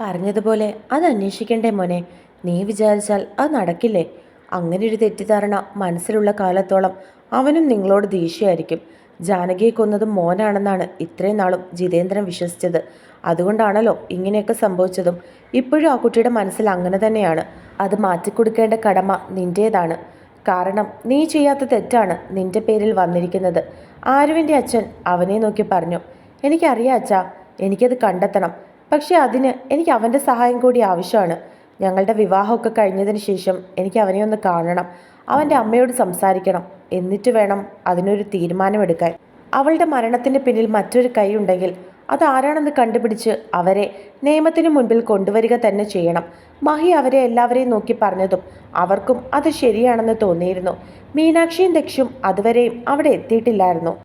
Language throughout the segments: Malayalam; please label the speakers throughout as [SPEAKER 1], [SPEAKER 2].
[SPEAKER 1] പറഞ്ഞതുപോലെ അത് അന്വേഷിക്കണ്ടേ മോനെ. നീ വിചാരിച്ചാൽ അത് നടക്കില്ലേ? അങ്ങനെ ഒരു തെറ്റിദ്ധാരണ മനസ്സിലുള്ള കാലത്തോളം അവനും നിങ്ങളോട് ദേഷ്യമായിരിക്കും. ജാനകിയെ കൊന്നതും മോനാണെന്നാണ് ഇത്രയും നാളും ജിതേന്ദ്രൻ വിശ്വസിച്ചത്. അതുകൊണ്ടാണല്ലോ ഇങ്ങനെയൊക്കെ സംഭവിച്ചതും. ഇപ്പോഴും ആ കുട്ടിയുടെ മനസ്സിൽ അങ്ങനെ തന്നെയാണ്. അത് മാറ്റിക്കൊടുക്കേണ്ട കടമ നിന്റേതാണ് കാരണം നീ ചെയ്യാത്ത തെറ്റാണ് നിന്റെ പേരിൽ വന്നിരിക്കുന്നത്. ആരുവിന്റെ അച്ഛൻ അവനെ നോക്കി പറഞ്ഞു. എനിക്കറിയാം അച്ഛാ. എനിക്കത് കണ്ടെത്തണം. പക്ഷെ അതിന് എനിക്ക് അവന്റെ സഹായം കൂടി ആവശ്യമാണ്. ഞങ്ങളുടെ വിവാഹമൊക്കെ കഴിഞ്ഞതിന് ശേഷം എനിക്ക് അവനെ ഒന്ന് കാണണം. അവന്റെ അമ്മയോട് സംസാരിക്കണം. എന്നിട്ട് വേണം അതിനൊരു തീരുമാനമെടുക്കാൻ. അവളുടെ മരണത്തിന് പിന്നിൽ മറ്റൊരു കൈ ഉണ്ടെങ്കിൽ അതാരാണെന്ന് കണ്ടുപിടിച്ച് അവരെ നിയമത്തിന് മുൻപിൽ കൊണ്ടുവരിക തന്നെ ചെയ്യണം. മഹി അവരെ എല്ലാവരെയും നോക്കി പറഞ്ഞതും അവർക്കും അത് ശരിയാണെന്ന് തോന്നിയിരുന്നു. മീനാക്ഷിയും ദക്ഷും അതുവരെയും അവിടെ എത്തിയിട്ടില്ലായിരുന്നു.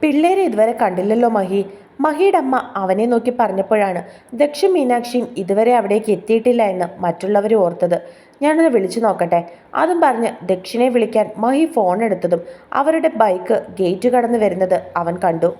[SPEAKER 1] പിള്ളേരെ ഇതുവരെ കണ്ടില്ലല്ലോ മഹി. മഹിയുടെ അമ്മ അവനെ നോക്കി പറഞ്ഞപ്പോഴാണ് ദക്ഷി മീനാക്ഷിയും ഇതുവരെ അവിടേക്ക് എത്തിയിട്ടില്ല എന്ന് മറ്റുള്ളവർ ഓർത്തത്. ഞാനൊന്ന് വിളിച്ചു നോക്കട്ടെ. അതും പറഞ്ഞ് ദക്ഷിണെ വിളിക്കാൻ മഹി ഫോൺ എടുത്തതും അവരുടെ ബൈക്ക് ഗേറ്റ് കടന്നു വരുന്നത് അവൻ കണ്ടു.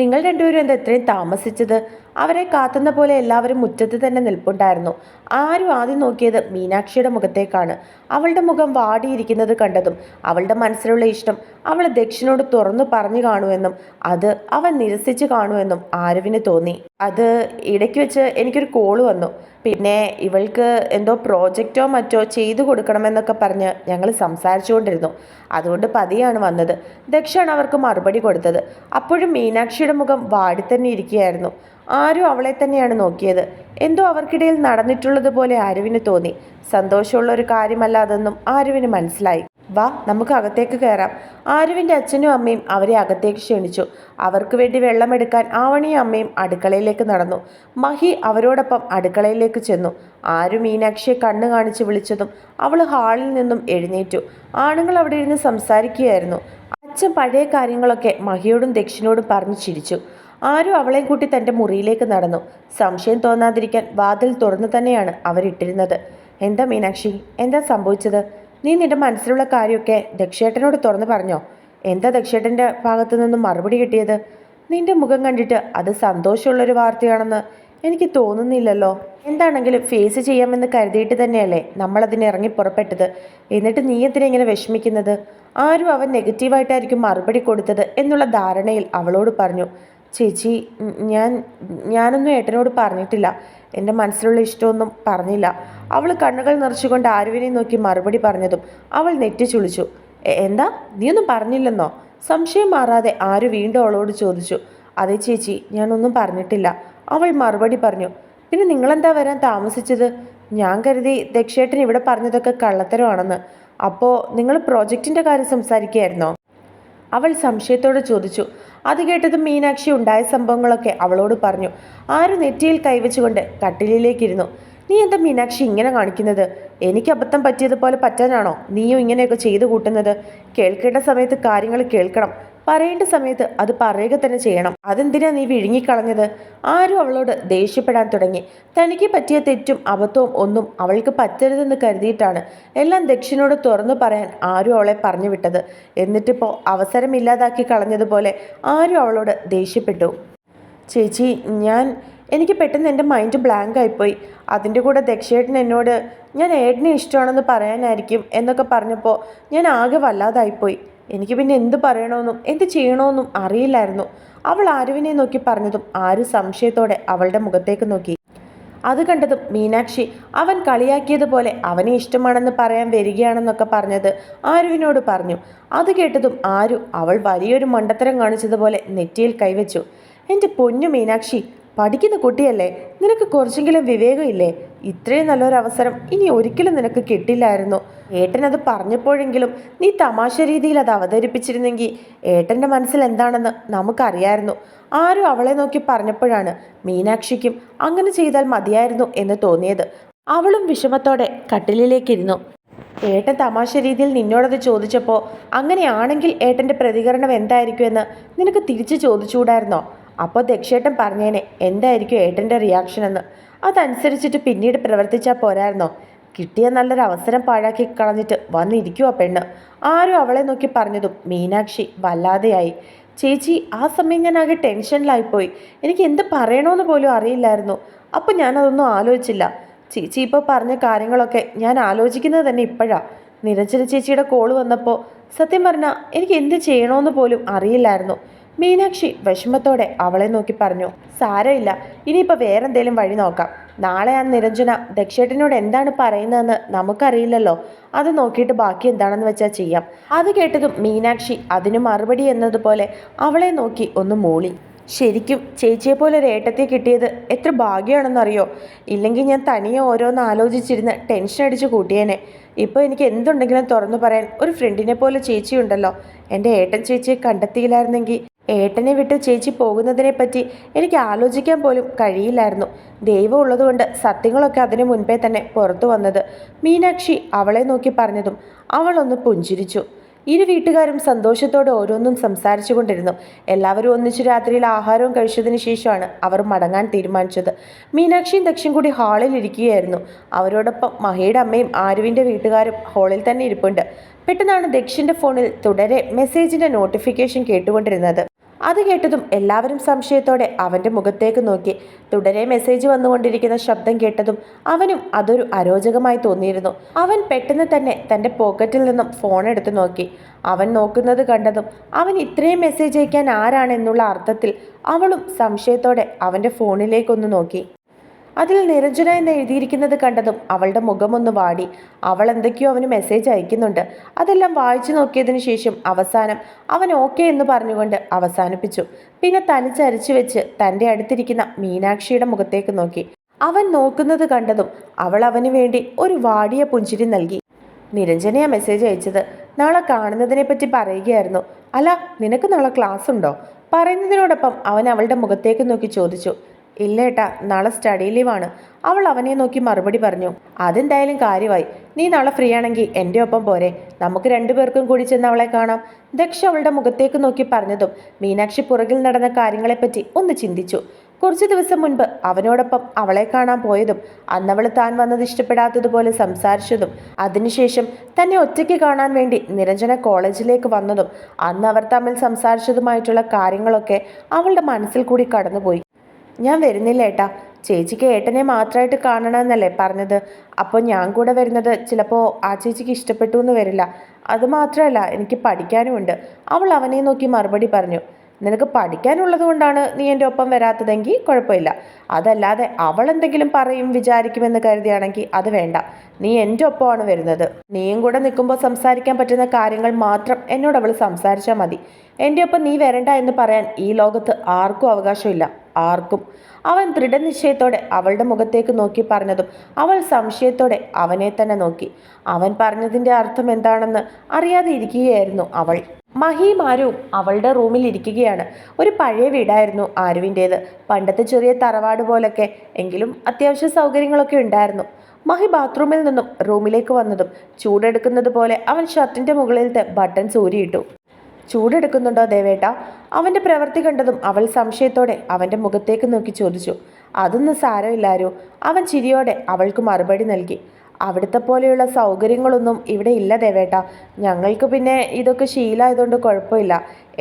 [SPEAKER 1] നിങ്ങൾ രണ്ടുപേരും എന്താ ഇത്രയും താമസിച്ചത്? അവരെ കാത്തുന്ന പോലെ എല്ലാവരും മുറ്റത്ത് തന്നെ നിൽപ്പുണ്ടായിരുന്നു. ആരും ആദ്യം നോക്കിയത് മീനാക്ഷിയുടെ മുഖത്തേക്കാണ്. അവളുടെ മുഖം വാടിയിരിക്കുന്നത് കണ്ടതും അവളുടെ മനസ്സിലുള്ള ഇഷ്ടം അവൾ ദക്ഷിണോട് തുറന്നു പറഞ്ഞു കാണുമെന്നും അത് അവൻ നിരസിച്ച് കാണുമെന്നും ആരുവിന് തോന്നി. അത് ഇടയ്ക്ക് വെച്ച് എനിക്കൊരു കോൾ വന്നു. പിന്നെ ഇവൾക്ക് എന്തോ പ്രോജക്റ്റോ മറ്റോ ചെയ്തു കൊടുക്കണമെന്നൊക്കെ പറഞ്ഞ് ഞങ്ങൾ സംസാരിച്ചുകൊണ്ടിരുന്നു. അതുകൊണ്ട് പതിയാണ് വന്നത്. ദക്ഷാണ് അവർക്ക് മറുപടി കൊടുത്തത്. അപ്പോഴും മീനാക്ഷിയുടെ മുഖം വാടി തന്നെ ഇരിക്കുകയായിരുന്നു. ആരും അവളെ തന്നെയാണ് നോക്കിയത്. എന്തോ അവർക്കിടയിൽ നടന്നിട്ടുള്ളത് പോലെ ആരുവിന് തോന്നി. സന്തോഷമുള്ള ഒരു കാര്യമല്ല അതെന്നും ആരുവിന് മനസ്സിലായി. വാ നമുക്ക് അകത്തേക്ക് കയറാം ആരുവിന്റെ അച്ഛനും അമ്മയും അവരെ അകത്തേക്ക് ക്ഷണിച്ചു. അവർക്ക് വേണ്ടി വെള്ളമെടുക്കാൻ ആവണിയും അമ്മയും അടുക്കളയിലേക്ക് നടന്നു. മഹി അവരോടൊപ്പം അടുക്കളയിലേക്ക് ചെന്നു. ആരും മീനാക്ഷിയെ കണ്ണു കാണിച്ച് വിളിച്ചതും അവൾ ഹാളിൽ നിന്നും എഴുന്നേറ്റു. ആണുങ്ങൾ അവിടെ ഇരുന്ന് സംസാരിക്കുകയായിരുന്നു. അച്ഛൻ പഴയ കാര്യങ്ങളൊക്കെ മഹിയോടും ദക്ഷിണോടും പറഞ്ഞു ചിരിച്ചു. ആരും അവളെയും കൂട്ടി തന്റെ മുറിയിലേക്ക് നടന്നു. സംശയം തോന്നാതിരിക്കാൻ വാതിൽ തുറന്നു തന്നെയാണ് അവരിട്ടിരുന്നത്. എന്താ മീനാക്ഷി? എന്താ സംഭവിച്ചത്? നീ നിന്റെ മനസ്സിലുള്ള കാര്യമൊക്കെ ദക്ഷേട്ടനോട് തുറന്നു പറഞ്ഞോ? എന്താ ദക്ഷേട്ടന്റെ ഭാഗത്തു നിന്നും മറുപടി കിട്ടിയത്? നിന്റെ മുഖം കണ്ടിട്ട് അത് സന്തോഷമുള്ളൊരു വാർത്തയാണെന്ന് എനിക്ക് തോന്നുന്നില്ലല്ലോ. എന്താണെങ്കിലും ഫേസ് ചെയ്യാമെന്ന് കരുതിയിട്ട് തന്നെയല്ലേ നമ്മളതിന് ഇറങ്ങി പുറപ്പെട്ടത്. എന്നിട്ട് നീ എന്തിനാ ഇങ്ങനെ വിഷമിക്കുന്നത്? ആരും അവൻ നെഗറ്റീവായിട്ടായിരിക്കും മറുപടി കൊടുത്തത് എന്നുള്ള ധാരണയിൽ അവളോട് പറഞ്ഞു. ചേച്ചി ഞാൻ ഞാനൊന്നും ഏട്ടനോട് പറഞ്ഞിട്ടില്ല. എന്റെ മനസ്സിലുള്ള ഇഷ്ടമൊന്നും പറഞ്ഞില്ല. അവൾ കണ്ണുകൾ നിറച്ചുകൊണ്ട് ആരുവിനെ നോക്കി മറുപടി പറഞ്ഞതും അവൾ നെറ്റി ചുളിച്ചു. എന്താ? നീയൊന്നും പറഞ്ഞില്ലെന്നോ? സംശയം മാറാതെ ആര് വീണ്ടും അവളോട് ചോദിച്ചു. അതെ ചേച്ചി ഞാനൊന്നും പറഞ്ഞിട്ടില്ല. അവൾ മറുപടി പറഞ്ഞു. പിന്നെ നിങ്ങളെന്താ വരാൻ താമസിച്ചത്? ഞാൻ കരുതി ദക്ഷേട്ടൻ ഇവിടെ പറഞ്ഞതൊക്കെ കള്ളത്തരമാണെന്ന്. അപ്പോൾ നിങ്ങൾ പ്രോജക്റ്റിന്റെ കാര്യം സംസാരിക്കുകയായിരുന്നോ? അവൾ സംശയത്തോടെ ചോദിച്ചു. അത് കേട്ടതും മീനാക്ഷി ഉണ്ടായ സംഭവങ്ങളൊക്കെ അവളോട് പറഞ്ഞു. ആരും നെറ്റിയിൽ കൈവച്ചുകൊണ്ട് കട്ടിലിലേക്കിരുന്നു? നീ എന്താ മീനാക്ഷി ഇങ്ങനെ കാണിക്കുന്നത്? എനിക്ക് അബദ്ധം പറ്റിയതുപോലെ പറ്റാനാണോ? നീയും ഇങ്ങനെയൊക്കെ ചെയ്തു കൂട്ടുന്നത്? കേൾക്കേണ്ട സമയത്ത് കാര്യങ്ങൾ കേൾക്കണം. പറയേണ്ട സമയത്ത് അത് പറയുക തന്നെ ചെയ്യണം. അതെന്തിനാ നീ വിഴുങ്ങിക്കളഞ്ഞത്? ആരും അവളോട് ദേഷ്യപ്പെടാൻ തുടങ്ങി. തനിക്ക് പറ്റിയ തെറ്റും അബദ്ധവും ഒന്നും അവൾക്ക് പറ്റരുതെന്ന് കരുതിയിട്ടാണ് എല്ലാം ദക്ഷിണോട് തുറന്നു പറയാൻ ആരും അവളെ പറഞ്ഞു വിട്ടത്. എന്നിട്ടിപ്പോൾ അവസരം ഇല്ലാതാക്കി കളഞ്ഞതുപോലെ ആരും അവളോട് ദേഷ്യപ്പെട്ടു. ചേച്ചി ഞാൻ എനിക്ക് പെട്ടെന്ന് എന്റെ മൈൻഡ് ബ്ലാങ്ക് ആയിപ്പോയി. അതിന്റെ കൂടെ ദക്ഷേട്ടൻ എന്നോട് ഞാൻ ഏട്ടനെ ഇഷ്ടമാണെന്ന് പറയാനായിരിക്കും എന്നൊക്കെ പറഞ്ഞപ്പോൾ ഞാൻ ആകെ വല്ലാതായിപ്പോയി. എനിക്ക് പിന്നെ എന്ത് പറയണമെന്നും എന്ത് ചെയ്യണമെന്നും അറിയില്ലായിരുന്നു. അവൾ ആരുവിനെ നോക്കി പറഞ്ഞതും ആര് സംശയത്തോടെ അവളുടെ മുഖത്തേക്ക് നോക്കി. അത് കണ്ടതും മീനാക്ഷി അവൻ കളിയാക്കിയതുപോലെ അവനെ ഇഷ്ടമാണെന്ന് പറയാൻ വരികയാണെന്നൊക്കെ പറഞ്ഞത് ആരുവിനോട് പറഞ്ഞു. അത് കേട്ടതും ആരു അവൾ വലിയൊരു മണ്ടത്തരം കാണിച്ചതുപോലെ നെറ്റിയിൽ കൈവച്ചു. എന്റെ പൊന്നു മീനാക്ഷി പഠിക്കുന്ന കുട്ടിയല്ലേ? നിനക്ക് കുറച്ചെങ്കിലും വിവേകമില്ലേ? ഇത്രയും നല്ലൊരു അവസരം ഇനി ഒരിക്കലും നിനക്ക് കിട്ടില്ലായിരുന്നു. ഏട്ടൻ അത് പറഞ്ഞപ്പോഴെങ്കിലും നീ തമാശ രീതിയിൽ അത് അവതരിപ്പിച്ചിരുന്നെങ്കിൽ ഏട്ടന്റെ മനസ്സിൽ എന്താണെന്ന് നമുക്കറിയായിരുന്നു. ആരും അവളെ നോക്കി പറഞ്ഞപ്പോഴാണ് മീനാക്ഷിക്കും അങ്ങനെ ചെയ്താൽ മതിയായിരുന്നു എന്ന് തോന്നിയത്. അവളും വിഷമത്തോടെ കട്ടിലിലേക്കിരുന്നു. ഏട്ടൻ തമാശ രീതിയിൽ നിന്നോടത് ചോദിച്ചപ്പോൾ അങ്ങനെയാണെങ്കിൽ ഏട്ടന്റെ പ്രതികരണം എന്തായിരിക്കും എന്ന് നിനക്ക് തിരിച്ചു ചോദിച്ചുകൂടായിരുന്നോ? അപ്പോൾ ദക്ഷേട്ടൻ പറഞ്ഞേനെ എന്തായിരിക്കും ഏട്ടന്റെ റിയാക്ഷൻ എന്ന്? അതനുസരിച്ചിട്ട് പിന്നീട് പ്രവർത്തിച്ചാൽ പോരായിരുന്നോ? കിട്ടിയ നല്ലൊരു അവസരം പാഴാക്കി കളഞ്ഞിട്ട് വന്നിരിക്കുക പെണ്ണ്. ആരും അവളെ നോക്കി പറഞ്ഞതും മീനാക്ഷി വല്ലാതെയായി. ചേച്ചി ആ സമയം ഞാൻ ആകെ ടെൻഷനിലായിപ്പോയി. എനിക്ക് എന്ത് പറയണമെന്ന് പോലും അറിയില്ലായിരുന്നു. അപ്പം ഞാനതൊന്നും ആലോചിച്ചില്ല. ചേച്ചി ഇപ്പോൾ പറഞ്ഞ കാര്യങ്ങളൊക്കെ ഞാൻ ആലോചിക്കുന്നത് തന്നെ ഇപ്പോഴാണ് നിരഞ്ജന ചേച്ചിയുടെ കോൾ വന്നപ്പോൾ സത്യം പറഞ്ഞാൽ എനിക്ക് എന്ത് ചെയ്യണമെന്ന് പോലും അറിയില്ലായിരുന്നു. മീനാക്ഷി വിഷമത്തോടെ അവളെ നോക്കി പറഞ്ഞു സാരമില്ല ഇനിയിപ്പോൾ വേറെന്തേലും വഴി നോക്കാം. നാളെ ആ നിരഞ്ജന ദക്ഷേട്ടനോട് എന്താണ് പറയുന്നതെന്ന് നമുക്കറിയില്ലല്ലോ. അത് നോക്കിയിട്ട് ബാക്കി എന്താണെന്ന് വെച്ചാൽ ചെയ്യാം. അത് കേട്ടതും മീനാക്ഷി അതിന് മറുപടി എന്നതുപോലെ അവളെ നോക്കി ഒന്ന് മൂളി. ശരിക്കും ചേച്ചിയെ പോലെ ഒരു ഏട്ടത്തെ കിട്ടിയത് എത്ര ഭാഗ്യമാണെന്നറിയോ ഇല്ലെങ്കിൽ ഞാൻ തനിയെ ഓരോന്ന് ആലോചിച്ചിരുന്ന് ടെൻഷൻ അടിച്ച് കൂട്ടിയേനെ. ഇപ്പോൾ എനിക്ക് എന്തുണ്ടെങ്കിലും തുറന്നു പറയാൻ ഒരു ഫ്രണ്ടിനെ പോലെ ചേച്ചിയുണ്ടല്ലോ. എന്റെ ഏട്ടൻ ചേച്ചിയെ കണ്ടെത്തിയില്ലായിരുന്നെങ്കിൽ ഏട്ടനെ വിട്ട് ചേച്ചി പോകുന്നതിനെപ്പറ്റി എനിക്ക് ആലോചിക്കാൻ പോലും കഴിയില്ലായിരുന്നു. ദൈവം ഉള്ളതുകൊണ്ട് സത്യങ്ങളൊക്കെ അതിനു മുൻപേ തന്നെ പുറത്തു വന്നത് മീനാക്ഷി അവളെ നോക്കി പറഞ്ഞതും അവളൊന്ന് പുഞ്ചിരിച്ചു. ഇരു വീട്ടുകാരും സന്തോഷത്തോടെ ഓരോന്നും സംസാരിച്ചു കൊണ്ടിരുന്നു. എല്ലാവരും ഒന്നിച്ചു രാത്രിയിൽ ആഹാരവും കഴിച്ചതിന് ശേഷമാണ് അവർ മടങ്ങാൻ തീരുമാനിച്ചത്. മീനാക്ഷിയും ദക്ഷിയും കൂടി ഹാളിൽ ഇരിക്കുകയായിരുന്നു. അവരോടൊപ്പം മഹയുടെ അമ്മയും ആരുവിന്റെ വീട്ടുകാരും ഹാളിൽ തന്നെ ഇരിപ്പുണ്ട്. പെട്ടെന്നാണ് ദക്ഷിന്റെ ഫോണിൽ തുടരെ മെസ്സേജിന്റെ നോട്ടിഫിക്കേഷൻ കേട്ടുകൊണ്ടിരുന്നത്. അത് കേട്ടതും എല്ലാവരും സംശയത്തോടെ അവന്റെ മുഖത്തേക്ക് നോക്കി. തുടരെ മെസ്സേജ് വന്നുകൊണ്ടിരിക്കുന്ന ശബ്ദം കേട്ടതും അവനും അതൊരു അരോചകമായി തോന്നിയിരുന്നു. അവൻ പെട്ടെന്ന് തന്നെ തന്റെ പോക്കറ്റിൽ നിന്നും ഫോൺ എടുത്ത് നോക്കി. അവൻ നോക്കുന്നത് കണ്ടതും അവൻ ഇത്രയും മെസ്സേജ് അയക്കാൻ ആരാണെന്നുള്ള അർത്ഥത്തിൽ അവളും സംശയത്തോടെ അവന്റെ ഫോണിലേക്കൊന്ന് നോക്കി. അതിൽ നിരഞ്ജന എന്ന് എഴുതിയിരിക്കുന്നത് കണ്ടതും അവളുടെ മുഖമൊന്ന് വാടി. അവൾ എന്തൊക്കെയോ അവന് മെസ്സേജ് അയക്കുന്നുണ്ട്. അതെല്ലാം വായിച്ചു നോക്കിയതിനു ശേഷം അവസാനം അവൻ ഓക്കെ എന്ന് പറഞ്ഞുകൊണ്ട് അവസാനിപ്പിച്ചു. പിന്നെ തനിച്ചരിച്ചു വെച്ച് തന്റെ അടുത്തിരിക്കുന്ന മീനാക്ഷിയുടെ മുഖത്തേക്ക് നോക്കി. അവൻ നോക്കുന്നത് കണ്ടതും അവൾ അവന് വേണ്ടി ഒരു വാടിയ പുഞ്ചിരി നൽകി. നിരഞ്ജനയാ മെസ്സേജ് അയച്ചത്. നാളെ കാണുന്നതിനെ പറ്റി പറയുകയായിരുന്നു. അല്ല നിനക്ക് നാളെ ക്ലാസ് ഉണ്ടോ? പറയുന്നതിനോടൊപ്പം അവൻ അവളുടെ മുഖത്തേക്ക് നോക്കി ചോദിച്ചു. ഇല്ല ഏട്ടാ നാളെ സ്റ്റഡി ലീവാണ് അവൾ അവനെ നോക്കി മറുപടി പറഞ്ഞു അതെന്തായാലും കാര്യമായി. നീ നാളെ ഫ്രീ ആണെങ്കിൽ എന്റെ ഒപ്പം പോരെ. നമുക്ക് രണ്ടുപേർക്കും കൂടി ചെന്ന് അവളെ കാണാം. ദക്ഷ അവളുടെ മുഖത്തേക്ക് നോക്കി പറഞ്ഞതും മീനാക്ഷി പുറകിൽ നടന്ന കാര്യങ്ങളെപ്പറ്റി ഒന്ന് ചിന്തിച്ചു. കുറച്ച് ദിവസം മുൻപ് അവനോടൊപ്പം അവളെ കാണാൻ പോയതും അന്നവൾ താൻ വന്നത് ഇഷ്ടപ്പെടാത്തതുപോലെ സംസാരിച്ചതും അതിനുശേഷം തന്നെ ഒറ്റയ്ക്ക് കാണാൻ വേണ്ടി നിരഞ്ജന കോളേജിലേക്ക് വന്നതും അന്ന് അവർ തമ്മിൽ സംസാരിച്ചതുമായിട്ടുള്ള കാര്യങ്ങളൊക്കെ അവളുടെ മനസ്സിൽ കൂടി കടന്നുപോയി. ഞാൻ വരുന്നില്ല ഏട്ടാ. ചേച്ചിക്ക് ഏട്ടനെ മാത്രമായിട്ട് കാണണമെന്നല്ലേ പറഞ്ഞത്. അപ്പോൾ ഞാൻ കൂടെ വരുന്നത് ചിലപ്പോൾ ആ ചേച്ചിക്ക് ഇഷ്ടപ്പെട്ടു എന്ന് വരില്ല. അതുമാത്രമല്ല എനിക്ക് പഠിക്കാനുമുണ്ട് അവൾ അവനെ നോക്കി മറുപടി പറഞ്ഞു. നിനക്ക് പഠിക്കാനുള്ളത് കൊണ്ടാണ് നീ എന്റെ ഒപ്പം വരാത്തതെങ്കിൽ കുഴപ്പമില്ല. അതല്ലാതെ അവൾ എന്തെങ്കിലും പറയും വിചാരിക്കുമെന്ന് കരുതിയാണെങ്കിൽ അത് വേണ്ട. നീ എന്റെ ഒപ്പമാണ് വരുന്നത്. നീയും കൂടെ നിൽക്കുമ്പോൾ സംസാരിക്കാൻ പറ്റുന്ന കാര്യങ്ങൾ മാത്രം എന്നോട് അവൾ സംസാരിച്ചാൽ മതി. എന്റെ ഒപ്പം നീ വരണ്ട എന്ന് പറയാൻ ഈ ലോകത്ത് ആർക്കും അവകാശമില്ല. ആർക്കും. അവൻ ദൃഢനിശ്ചയത്തോടെ അവളുടെ മുഖത്തേക്ക് നോക്കി പറഞ്ഞതും അവൾ സംശയത്തോടെ അവനെ തന്നെ നോക്കി. അവൻ പറഞ്ഞതിന്റെ അർത്ഥം എന്താണെന്ന് അറിയാതെ ഇരിക്കുകയായിരുന്നു അവൾ. മഹീം ആരുവും അവളുടെ റൂമിൽ ഇരിക്കുകയാണ്. ഒരു പഴയ വീടായിരുന്നു ആരുവിന്റേത് പണ്ടത്തെ ചെറിയ തറവാട് പോലൊക്കെ എങ്കിലും അത്യാവശ്യ സൗകര്യങ്ങളൊക്കെ ഉണ്ടായിരുന്നു. മഹി ബാത്റൂമിൽ നിന്നും റൂമിലേക്ക് വന്നതും ചൂടെടുക്കുന്നത് പോലെ അവൻ ഷർട്ടിന്റെ മുകളിലത്തെ ബട്ടൺസ് ഊരിയിട്ടു ചൂടെടുക്കുന്നുണ്ടോ ദേവേട്ട? അവന്റെ പ്രവൃത്തി കണ്ടതും അവൾ സംശയത്തോടെ അവന്റെ മുഖത്തേക്ക് നോക്കി ചോദിച്ചു അതൊന്നും സാരമില്ലാരോ? അവൻ ചിരിയോടെ അവൾക്ക് മറുപടി നൽകി അവിടുത്തെ പോലെയുള്ള സൗകര്യങ്ങളൊന്നും ഇവിടെ ഇല്ല ദേവേട്ട. ഞങ്ങൾക്ക് പിന്നെ ഇതൊക്കെ ശീലമായതുകൊണ്ട് കുഴപ്പമില്ല.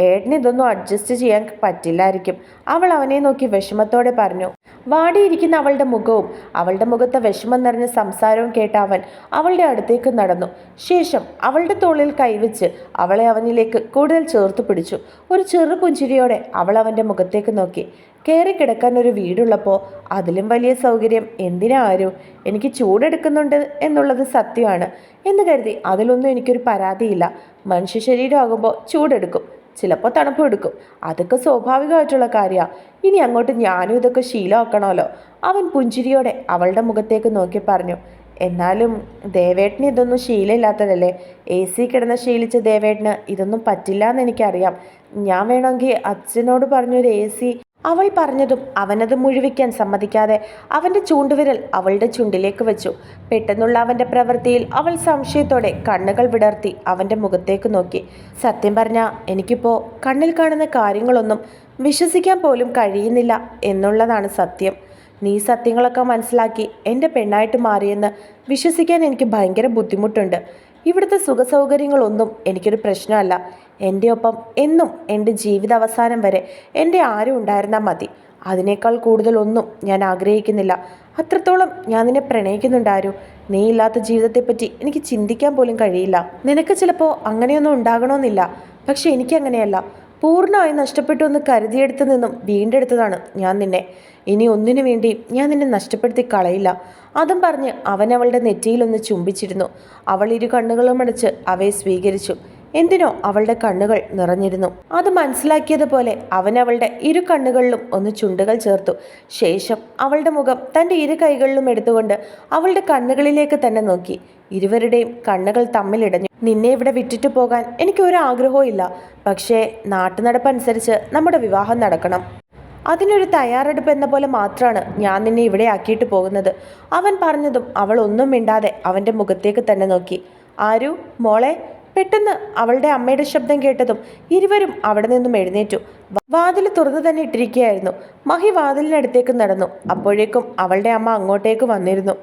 [SPEAKER 1] ഏട്ടന് ഇതൊന്നും അഡ്ജസ്റ്റ് ചെയ്യാൻ പറ്റില്ലായിരിക്കും. അവൾ അവനെ നോക്കി വിഷമത്തോടെ പറഞ്ഞു. വാടിയിരിക്കുന്ന അവളുടെ മുഖവും അവളുടെ മുഖത്തെ വിഷമം നിറഞ്ഞ സംസാരവും കേട്ട അവൻ അവളുടെ അടുത്തേക്ക് നടന്നു. ശേഷം അവളുടെ തോളിൽ കൈവച്ച് അവളെ അവനിലേക്ക് കൂടുതൽ ചേർത്ത് പിടിച്ചു. ഒരു ചെറു പുഞ്ചിരിയോടെ അവൾ അവന്റെ മുഖത്തേക്ക് നോക്കി. കയറി കിടക്കാൻ ഒരു വീടുള്ളപ്പോൾ അതിലും വലിയ സൗകര്യം എന്തിനാ ആരും? എനിക്ക് ചൂടെടുക്കുന്നുണ്ട് എന്നുള്ളത് സത്യമാണ്. എന്ന് കരുതി അതിലൊന്നും എനിക്കൊരു പരാതിയില്ല. മനുഷ്യ ശരീരമാകുമ്പോൾ ചൂടെടുക്കും ചിലപ്പോൾ തണുപ്പ് എടുക്കും. അതൊക്കെ സ്വാഭാവികമായിട്ടുള്ള കാര്യമാണ് ഇനി അങ്ങോട്ട് ഞാനും ഇതൊക്കെ ശീലമാക്കണമല്ലോ. അവൻ പുഞ്ചിരിയോടെ അവളുടെ മുഖത്തേക്ക് നോക്കി പറഞ്ഞു എന്നാലും ദേവേട്ടന് ഇതൊന്നും ശീലമില്ലാത്തതല്ലേ? എ സി കിടന്ന് ശീലിച്ച ദേവേട്ടന് ഇതൊന്നും പറ്റില്ല എന്ന് എനിക്കറിയാം. ഞാൻ വേണമെങ്കിൽ അച്ഛനോട് പറഞ്ഞൊരു എ സി അവൾ പറഞ്ഞതും അവനത് മുഴുവിക്കാൻ സമ്മതിക്കാതെ അവന്റെ ചൂണ്ടുവിരൽ അവളുടെ ചുണ്ടിലേക്ക് വെച്ചു. പെട്ടെന്നുള്ള അവന്റെ പ്രവൃത്തിയിൽ അവൾ സംശയത്തോടെ കണ്ണുകൾ വിടർത്തി അവന്റെ മുഖത്തേക്ക് നോക്കി. സത്യം പറഞ്ഞാൽ എനിക്കിപ്പോൾ കണ്ണിൽ കാണുന്ന കാര്യങ്ങളൊന്നും വിശ്വസിക്കാൻ പോലും കഴിയുന്നില്ല എന്നുള്ളതാണ് സത്യം. നീ സത്യങ്ങളൊക്കെ മനസ്സിലാക്കി എന്റെ പെണ്ണായിട്ട് മാറിയെന്ന് വിശ്വസിക്കാൻ എനിക്ക് ഭയങ്കര ബുദ്ധിമുട്ടുണ്ട്. ഇവിടുത്തെ സുഖസൗകര്യങ്ങളൊന്നും എനിക്കൊരു പ്രശ്നമല്ല. എന്റെ ഒപ്പം എന്നും എന്റെ ജീവിതാവസാനം വരെ എന്റെ ആരും ഉണ്ടായിരുന്നാൽ മതി. അതിനേക്കാൾ കൂടുതലൊന്നും ഞാൻ ആഗ്രഹിക്കുന്നില്ല. അത്രത്തോളം ഞാൻ നിന്നെ പ്രണയിക്കുന്നുണ്ടാരു. നീ ഇല്ലാത്ത ജീവിതത്തെപ്പറ്റി എനിക്ക് ചിന്തിക്കാൻ പോലും കഴിയില്ല. നിനക്ക് ചിലപ്പോൾ അങ്ങനെയൊന്നും ഉണ്ടാകണമെന്നില്ല പക്ഷെ എനിക്കങ്ങനെയല്ല പൂർണമായി നഷ്ടപ്പെട്ടു എന്ന് കരുതിയെടുത്തു നിന്നും വീണ്ടെടുത്തതാണ് ഞാൻ നിന്നെ. ഇനി ഒന്നിനു വേണ്ടി ഞാൻ നിന്നെ നഷ്ടപ്പെടുത്തി കളയില്ല. അതും പറഞ്ഞ് അവൻ അവളുടെ നെറ്റിയിലൊന്ന് ചുംബിച്ചിരുന്നു. അവൾ ഇരു കണ്ണുകളും അടച്ച് അവയെ സ്വീകരിച്ചു. എന്തിനോ അവളുടെ കണ്ണുകൾ നിറഞ്ഞിരുന്നു. അത് മനസ്സിലാക്കിയതുപോലെ അവൻ അവളുടെ ഇരു കണ്ണുകളിലും ഒന്ന് ചുണ്ടുകൾ ചേർത്തു. ശേഷം അവളുടെ മുഖം തന്റെ ഇരു കൈകളിലും എടുത്തുകൊണ്ട് അവളുടെ കണ്ണുകളിലേക്ക് തന്നെ നോക്കി. ഇരുവരുടെയും കണ്ണുകൾ തമ്മിലിടഞ്ഞു നിന്നെ ഇവിടെ വിട്ടിട്ട് പോകാൻ എനിക്ക് ഒരു ആഗ്രഹവും ഇല്ല. പക്ഷേ നാട്ടുനടപ്പനുസരിച്ച് നമ്മുടെ വിവാഹം നടക്കണം. അതിനൊരു തയ്യാറെടുപ്പ് എന്ന പോലെ മാത്രമാണ് ഞാൻ നിന്നെ ഇവിടെ ആക്കിയിട്ട് പോകുന്നത്. അവൻ പറഞ്ഞതും അവൾ ഒന്നും മിണ്ടാതെ അവന്റെ മുഖത്തേക്ക് തന്നെ നോക്കി. ആരു? മോളെ? പെട്ടെന്ന് അവളുടെ അമ്മയുടെ ശബ്ദം കേട്ടതും ഇരുവരും അവിടെ നിന്നും എഴുന്നേറ്റു. വാതിൽ തുറന്നു തന്നെ ഇട്ടിരിക്കുകയായിരുന്നു. മഹി വാതിലിനടുത്തേക്ക് നടന്നു. അപ്പോഴേക്കും അവളുടെ അമ്മ അങ്ങോട്ടേക്ക് വന്നിരുന്നു.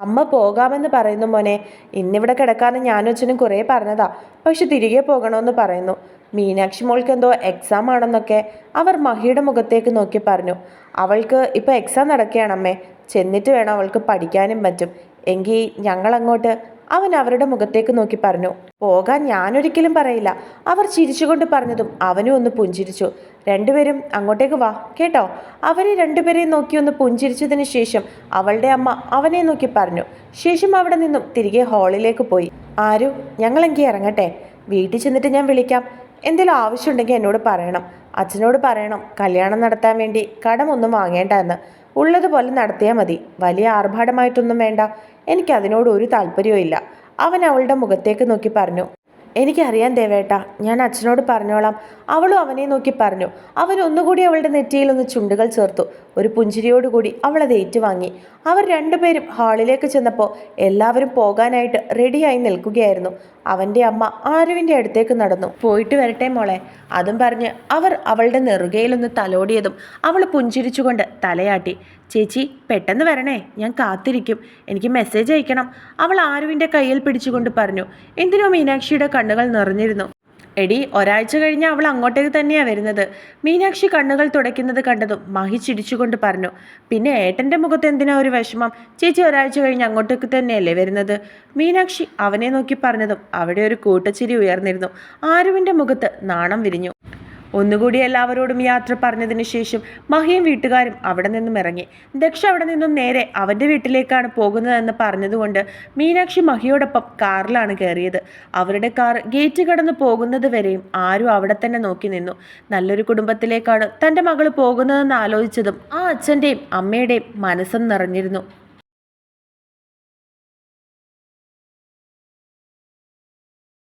[SPEAKER 1] അമ്മ പോകാമെന്ന് പറയുന്നു മോനെ. ഇന്നിവിടെ കിടക്കാന്ന് ഞാനും അച്ഛനും കുറേ പറഞ്ഞതാ. പക്ഷെ തിരികെ പോകണമെന്ന് പറയുന്നു. മീനാക്ഷി മോൾക്ക് എന്തോ എക്സാം ആണെന്നൊക്കെ അവർ മഹിയുടെ മുഖത്തേക്ക് നോക്കി പറഞ്ഞു. അവൾക്ക് ഇപ്പോൾ എക്സാം നടക്കുകയാണമ്മേ. ചെന്നിട്ട് വേണം അവൾക്ക് പഠിക്കാനും പറ്റും. എങ്കിൽ ഞങ്ങൾ അങ്ങോട്ട് അവൻ അവരുടെ മുഖത്തേക്ക് നോക്കി പറഞ്ഞു പോകാൻ ഞാനൊരിക്കലും പറയില്ല. അവർ ചിരിച്ചുകൊണ്ട് പറഞ്ഞതും അവനും ഒന്ന് പുഞ്ചിരിച്ചു. രണ്ടുപേരും അങ്ങോട്ടേക്ക് വാ കേട്ടോ? അവരെ രണ്ടുപേരെയും നോക്കി ഒന്ന് പുഞ്ചിരിച്ചതിന് ശേഷം അവളുടെ അമ്മ അവനെ നോക്കി പറഞ്ഞു. ശേഷം അവിടെ നിന്നും തിരികെ ഹാളിലേക്ക് പോയി. ആരു ഞങ്ങളെങ്കിൽ ഇറങ്ങട്ടെ? വീട്ടിൽ ചെന്നിട്ട് ഞാൻ വിളിക്കാം. എന്തെങ്കിലും ആവശ്യമുണ്ടെങ്കിൽ എന്നോട് പറയണം. അച്ഛനോട് പറയണം കല്യാണം നടത്താൻ വേണ്ടി കടമൊന്നും വാങ്ങേണ്ട എന്ന്. ഉള്ളതുപോലെ നടത്തിയാൽ മതി. വലിയ ആർഭാടമായിട്ടൊന്നും വേണ്ട. എനിക്ക് അതിനോട് ഒരു താല്പര്യവും അവൻ അവളുടെ മുഖത്തേക്ക് നോക്കി പറഞ്ഞു. എനിക്കറിയാം ദേവേട്ട ഞാൻ അച്ഛനോട് പറഞ്ഞോളാം. അവളും അവനെ നോക്കി പറഞ്ഞു. അവൻ ഒന്നുകൂടി അവളുടെ നെറ്റിയിൽ ഒന്ന് ചുണ്ടുകൾ ചേർത്തു. ഒരു പുഞ്ചിരിയോടുകൂടി അവൾ അത് ഏറ്റുവാങ്ങി. അവർ രണ്ടുപേരും ഹാളിലേക്ക് ചെന്നപ്പോൾ എല്ലാവരും പോകാനായിട്ട് റെഡിയായി നിൽക്കുകയായിരുന്നു. അവന്റെ അമ്മ ആരുവിന്റെ അടുത്തേക്ക് നടന്നു. പോയിട്ട് വരട്ടെ മോളെ അതും പറഞ്ഞ് അവർ അവളുടെ നെറുകയിലൊന്ന് തലോടിയതും അവൾ പുഞ്ചിരിച്ചുകൊണ്ട് തലയാട്ടി. ചേച്ചി പെട്ടെന്ന് വരണേ ഞാൻ കാത്തിരിക്കും. എനിക്ക് മെസ്സേജ് അയക്കണം. അവൾ ആരുവിന്റെ കയ്യിൽ പിടിച്ചുകൊണ്ട് പറഞ്ഞു. എന്തിനോ മീനാക്ഷിയുടെ കണ്ണുകൾ നിറഞ്ഞിരുന്നു. എടി ഒരാഴ്ച കഴിഞ്ഞ് അവൾ അങ്ങോട്ടേക്ക് തന്നെയാണ് വരുന്നത്. മീനാക്ഷി കണ്ണുകൾ തുടയ്ക്കുന്നത് കണ്ടതും മഹി ചിരിച്ചുകൊണ്ട് പറഞ്ഞു പിന്നെ ഏട്ടന്റെ മുഖത്ത് എന്തിനാ ഒരു വിഷമം? ചേച്ചി ഒരാഴ്ച കഴിഞ്ഞ് അങ്ങോട്ടേക്ക് തന്നെയല്ലേ വരുന്നത്? മീനാക്ഷി അവനെ നോക്കി പറഞ്ഞതും അവിടെ ഒരു കൂട്ടച്ചിരി ഉയർന്നിരുന്നു. ആരുവിന്റെ മുഖത്ത് നാണം വിരിഞ്ഞു. ഒന്നുകൂടി എല്ലാവരോടും യാത്ര പറഞ്ഞതിന് ശേഷം മഹിയും വീട്ടുകാരും അവിടെ നിന്നും ഇറങ്ങി. ദക്ഷ അവിടെ നിന്നും നേരെ അവന്റെ വീട്ടിലേക്കാണ് പോകുന്നതെന്ന് പറഞ്ഞതുകൊണ്ട് മീനാക്ഷി മഹിയോടൊപ്പം കാറിലാണ് കയറിയത്. അവരുടെ കാർ ഗേറ്റ് കടന്ന് പോകുന്നത് വരെയും ആരും അവിടെ തന്നെ നോക്കി നിന്നു. നല്ലൊരു കുടുംബത്തിലേക്കാണ് തന്റെ മകൾ പോകുന്നതെന്ന് ആലോചിച്ചതും ആ അച്ഛന്റെയും അമ്മയുടെയും മനസ്സും നിറഞ്ഞിരുന്നു.